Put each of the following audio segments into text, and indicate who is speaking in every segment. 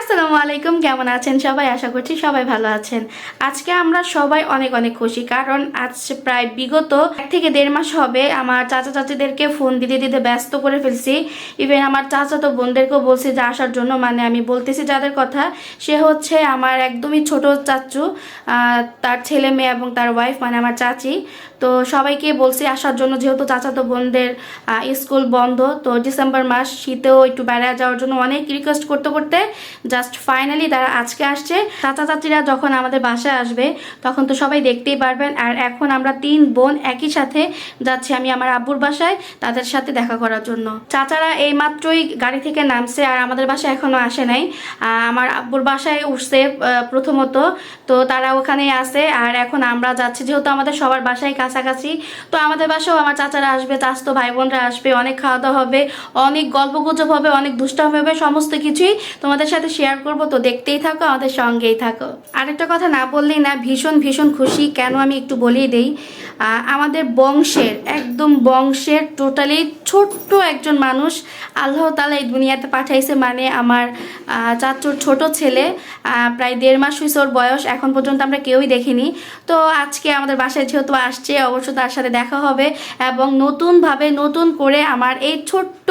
Speaker 1: আসসালামু আলাইকুম, কেমন আছেন সবাই? আশা করছি সবাই ভালো আছেন। আজকে আমরা সবাই অনেক অনেক খুশি, কারণ আজ প্রায় বিগত এক থেকে দেড় মাস হবে আমার চাচা চাচিদেরকে ফোন দিতে দিতে ব্যস্ত করে ফেলছি। ইভেন আমার চাচা তো বোনদেরকেও বলছি যে আসার জন্য মানে আমি বলতেছি যাদের কথা, সে হচ্ছে আমার একদমই ছোট চাচু তার ছেলে মেয়ে এবং তার ওয়াইফ মানে আমার চাচি। তো সবাইকে বলছি আসার জন্য, যেহেতু চাচাতো বোনদের স্কুল বন্ধ, তো ডিসেম্বর মাস শীতেও একটু বেড়া যাওয়ার জন্য অনেক রিকোয়েস্ট করতে করতে জাস্ট ফাইনালি তারা আজকে আসছে। চাচা চাচিরা যখন আমাদের বাসায় আসবে, তখন তো সবাই দেখতেই পারবেন। আর এখন আমরা তিন বোন একই সাথে যাচ্ছি আমি আমার আব্বুর বাসায় তাদের সাথে দেখা করার জন্য। চাচারা এই মাত্রই গাড়ি থেকে নামছে আর আমাদের বাসায় এখনও আসে নাই। আমার আব্বুর বাসায় উঠছে প্রথমত। তো তারা ওখানে আছে আর এখন আমরা যাচ্ছি। যেহেতু আমাদের সবার বাসায় কাছাকাছি, তো আমাদের বাসাও আমার চাচারা আসবে চাচতো ভাই বোনরা আসবে, অনেক খাওয়া দাওয়া হবে, অনেক গল্প গুজব হবে, অনেক দুষ্টামি হবে, সমস্ত কিছুই তোমাদের সাথে শেয়ার করব, তো দেখতেই থাকো, আমাদের সঙ্গেই থাকো। আরেকটা কথা না বললেই না, ভীষণ ভীষণ খুশি, কেন আমি একটু বলেই দেই আমাদের বংশের, একদম বংশের টোটালি ছোট্ট একজন মানুষ, আল্লাহ তালা এই দুনিয়াতে পাঠাইছে মানে আমার চাচুর ছোট ছেলে প্রায় দেড় মাস হয়েছে ওর বয়স, এখন পর্যন্ত আমরা কেউই দেখিনি। তো আজকে আমাদের বাসায় যেহেতু আসছে, অবশ্য তার সাথে দেখা হবে, এবং নতুনভাবে নতুন করে আমার এই ছোট্ট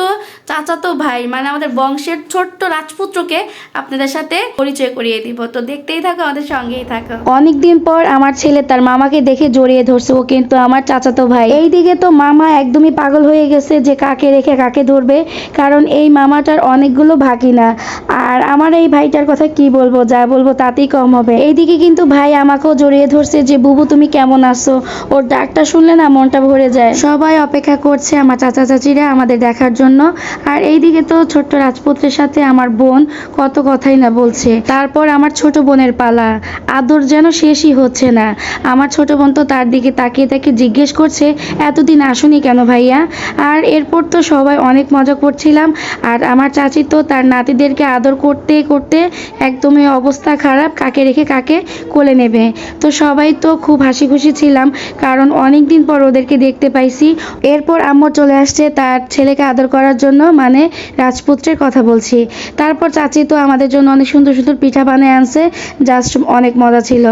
Speaker 1: চাচাতো ভাই মানে আমাদের বংশের ছোট্ট রাজপুত্রকে আপনাদের সাথে পরিচয় করিয়ে দিব। তো দেখতেই থাকো, আমাদের সঙ্গেই থাকো।
Speaker 2: অনেকদিন পর আমার ছেলে তার মামাকে দেখে জড়িয়ে ধরছে, ও কিন্তু আমার চাচাতো ভাই। এই দিকে তো মামা একদমই পাগল হয়ে গেছে যে কাকে রেখে কাকে ধরবে, কারণ এই মামাটার অনেকগুলো ভাগিনা। আর আমার এই ভাইটার কথা কি বলব, যা বলব তাতেই কম হবে। এইদিকে কিন্তু ভাই আমাকেও জড়িয়ে ধরছে যে, বুবু, তুমি কেমন আছো? ওর ডাকটা শুনলে না মনটা ভরে যায়। সবাই অপেক্ষা করছে আমার চাচা চাচিরা আমাদের দেখার জন্য। আর এইদিকে তো ছোট্ট রাজপুত্রের সাথে আমার বোন কত কথাই না বলছে। তারপর আমার ছোট বোনের পালা। আদর যেন শেষই হচ্ছে না। আমার ছোট বোন তো তার দিকে তাকিয়ে তাকে জিজ্ঞেস করছে, এতদিন আসুনি কেন ভাইয়া? আর এরপর তো সবাই অনেক মজা করছিলাম। আর আমার চাচি তো তার নাতিদেরকে আদর করতে করতে একদমই অবস্থা খারাপ, কাকে রেখে কাকে কোলে নেবে। তো সবাই তো খুব হাসি খুশি ছিলাম, কারণ অনেক দিন পর ওদেরকে দেখতে পাইছি। এরপর আম্মু চলে আসছে তার ছেলেকে আদর করার জন্য মানে রাজপুত্রের কথা বলছি। তারপর চাচি তো আমাদের জন্য অনেক সুন্দর সুন্দর পিঠা বানিয়ে আনছে। জাস্ট অনেক মজা ছিল।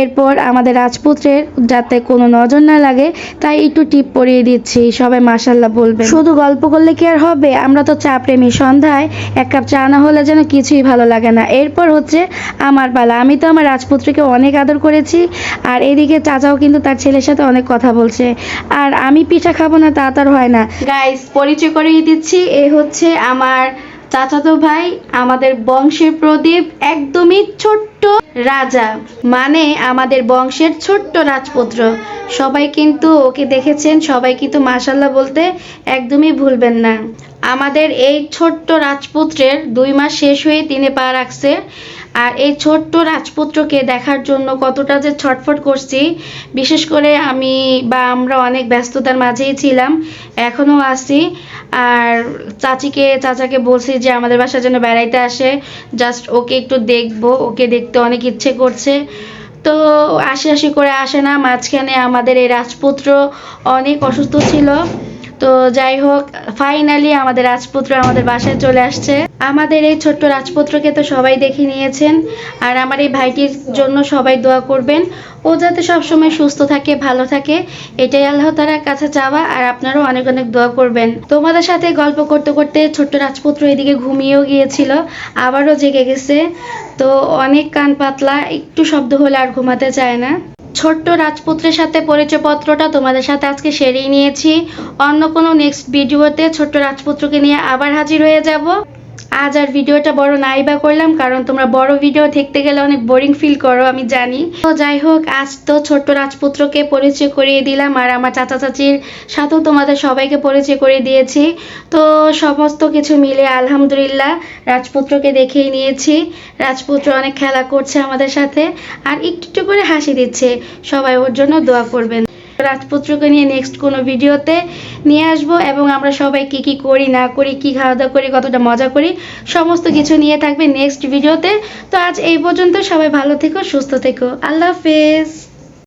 Speaker 2: এরপর আমাদের রাজপুত্রের যাতে কোনো নজর না লাগে তাই একটু টিপ পরিয়ে দিচ্ছি। সবাই মাসাল্লাহ বলবে শুধু গল্প করলে কি আর হবে? আমরা তো চা প্রেমী সন্ধ্যায়। এক কাপ চা না হলে যেন কিছুই ভালো লাগে না। এরপর হচ্ছে আমার পালা আমি তো আমার রাজপুত্রকে অনেক আদর করেছি। আর এদিকে চাচাও কিন্তু তার ছেলের সাথে অনেক কথা বলছে। আর আমি পিঠা খাব না তা তার হয় না।
Speaker 1: গাইস পরিচয় করিয়ে দিচ্ছি। এ হচ্ছে আমার চাচাতো ভাই, আমাদের বংশের প্রদীপ একদমই ছোট্ট রাজা। মানে আমাদের বংশের ছোট্ট রাজপুত্র। সবাই কিন্তু ওকে দেখেছেন, সবাই কিন্তু মাসাল্লাহ বলতে একদমই ভুলবেন না। আমাদের এই ছোট্ট রাজপুত্রের দুই মাস শেষ হয়ে তিনি পা রাখছে। আর এই ছোট্ট রাজপুত্রকে দেখার জন্য কতটা যে ছটফট করছি, বিশেষ করে আমি বা আমরা অনেক ব্যস্ততার মাঝেই ছিলাম, এখনও আছি। আর চাচিকে, চাচাকে বলছি যে আমাদের বাসা যেন বেড়াইতে আসে জাস্ট ওকে একটু দেখব, ওকে দেখতে অনেক ইচ্ছে করছে। তো আশি আশি করে আসে না, মাঝখানে আমাদের এই রাজপুত্র অনেক অসুস্থ ছিল। তো যাই হোক ফাইনালি আমাদের রাজপুত্র আমাদের বাসায় চলে আসছে। আমাদের এই ছোট্ট রাজপুত্রকে তো সবাই দেখে নিয়েছেন, আর আমার এই ভাইটির জন্য সবাই দোয়া করবেন। ও যাতে সবসময় সুস্থ থাকে, ভালো থাকে, এটাই আল্লাহ তালার কাছে চাওয়া, আর আপনারাও অনেক অনেক দোয়া করবেন। তোমাদের সাথে গল্প করতে করতে ছোট্ট রাজপুত্র এদিকে ঘুমিয়েও গিয়েছিল, আবারও জেগে গেছে। তো অনেক কান পাতলা, একটু শব্দ হলে আর ঘুমাতে চায় না। ছোট্ট রাজপুত্রের সাথে পরিচয় পত্রটা তোমাদের সাথে আজকে সেরেই নিয়েছি। অন্য কোনো নেক্সট ভিডিওতে ছোট্ট রাজপুত্রকে নিয়ে আবার হাজির হয়ে যাব। আজ আর ভিডিওটা বড় নাই বা করলাম, কারণ তোমরা বড় ভিডিও দেখতে গেলে অনেক বোরিং ফিল করো, আমি জানি। তো যাই হোক, আজ তো ছোট্ট রাজপুত্রকে পরিচয় করিয়ে দিলাম, আর আমার চাচা চাচির সাথেও তোমাদের সবাইকে পরিচয় করে দিয়েছি। তো সমস্ত কিছু মিলে আলহামদুলিল্লাহ, রাজপুত্রকে দেখেই নিয়েছি। রাজপুত্র অনেক খেলা করছে আমাদের সাথে, আর একটু একটু করে হাসি দিচ্ছে। সবাই ওর জন্য দোয়া করবেন। রাজপুত্রকে নিয়ে নেক্সট কোনো ভিডিওতে নিয়ে আসব এবং আমরা সবাই কি কি করি, না করি, কি খাওয়া দাওয়া করি, কতটা মজা করি, সমস্ত কিছু নিয়ে থাকবে নেক্সট ভিডিওতে। তো আজ এই পর্যন্ত সবাই ভালো থেকো, সুস্থ থেকো। আল্লাহ হাফেজ।